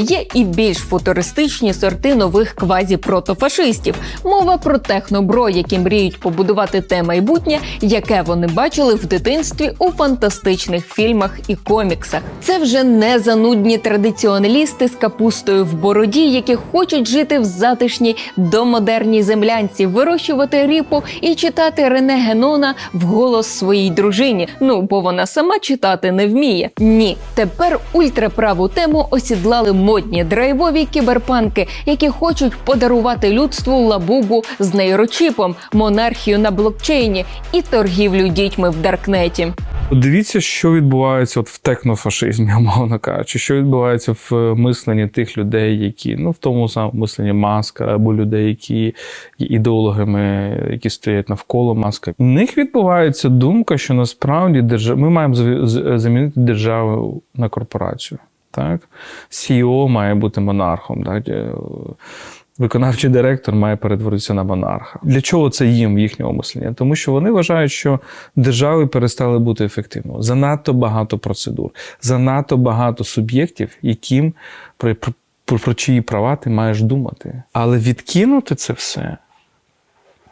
Є і більш футуристичні сорти нових квазі-протофашистів. Мова про технобро, які мріють побудувати те майбутнє, яке вони бачили в дитинстві у фантастичних фільмах і коміксах. Це вже не занудні традиціоналісти з капустою в бороді, які хочуть жити в затишній домодерній землянці, вирощувати ріпу і читати Рене Генона вголос своїй дружині. Ну бо вона сама читати не вміє. Ні, тепер ультраправу тему осідлали модні драйвові кіберпанки, які хочуть подарувати людству лабубу з нейрочіпом, монархію на блокчейні і торгівлю дітьми в Даркнеті. Дивіться, що відбувається от в технофашизмі, умовно кажучи, що відбувається в е, мисленні тих людей, які ну в тому самому мисленні маска, або людей, які є ідеологами, які стоять навколо маска. У них відбувається думка, що насправді держав... ми маємо замінити державу на корпорацію. Так, CEO має бути монархом. Так? Е, Виконавчий директор має перетворитися на монарха. Для чого це їм в їхньому мисленні? Тому що вони вважають, що держави перестали бути ефективними. Занадто багато процедур, занадто багато суб'єктів, яким про, про, чиї права ти маєш думати. Але відкинути це все,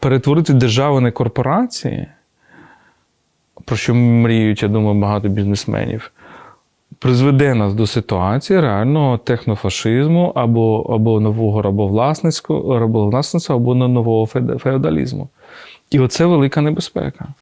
перетворити державу на корпорації, про що мріють, я думаю, багато бізнесменів призведе нас до ситуації реального технофашизму або, або нового рабовласницького рабовласництва, або нового феодалізму. І оце велика небезпека.